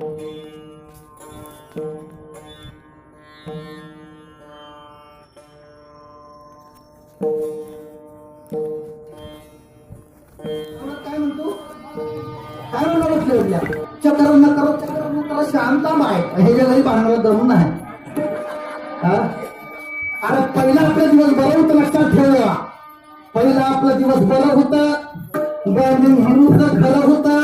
काय म्हणतो? हे जे काही भांडवल दमून आहे. हा? अरे पहिला आपला दिवस बरं होतं लक्षात ठेवा. पहिला आपला दिवस बरं होत गाणी म्हणून खरं होतं.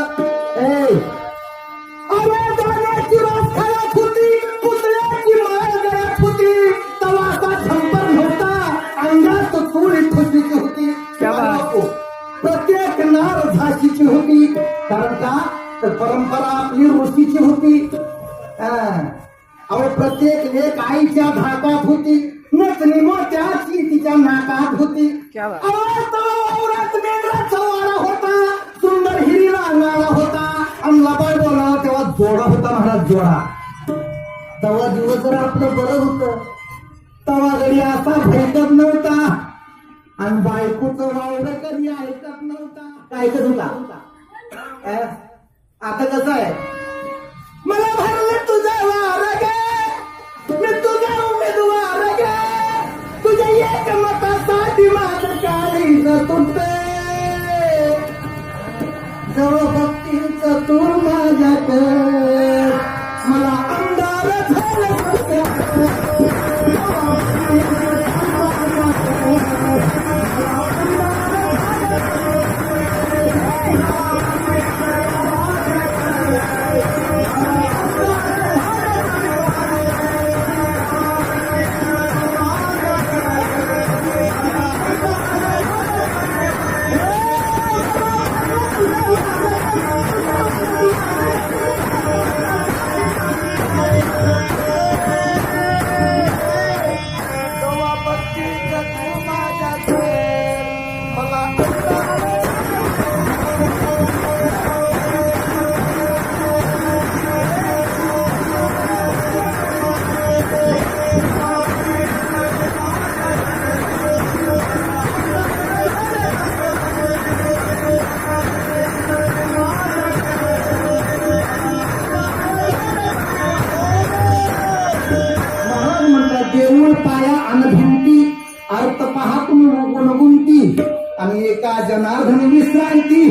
नार झाशीची होती. कारण का? तर परंपरा आपली ऋषीची होती. अहो प्रत्येक लेख आईच्या धाकात होती. नचनी मोत्याची तिच्या नाकात होती. होता. सुंदर हिरीला अंगाला होता. लबाड बोला तेव्हा जोडा होता महाराज जोडा. तेव्हा दिवस जर आपलं बरं होतं तेव्हा घरी असा भेटत नव्हता आणि बायकोचं वावड कधी ऐकत नव्हता. काय ऐकत होता? आता कसं आहे? मला देऊळ पाया अनभिंती अर्थ पहा तुम्ही गुणगुंती आणि एका जनार्दन विश्रांती.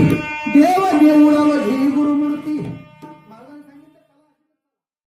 देव देऊळ